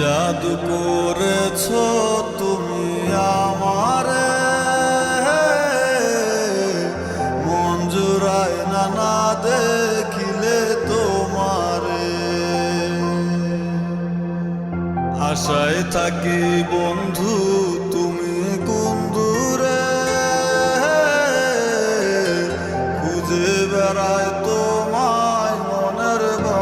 জাদু করেছ তুমি আমারে। মঞ্জুরায় নানা দেখিলে তোমারে। আশায় থাকি বন্ধু, তুমি কুন্দুরে খুঁজে বেড়ায় তোমায় মনের বা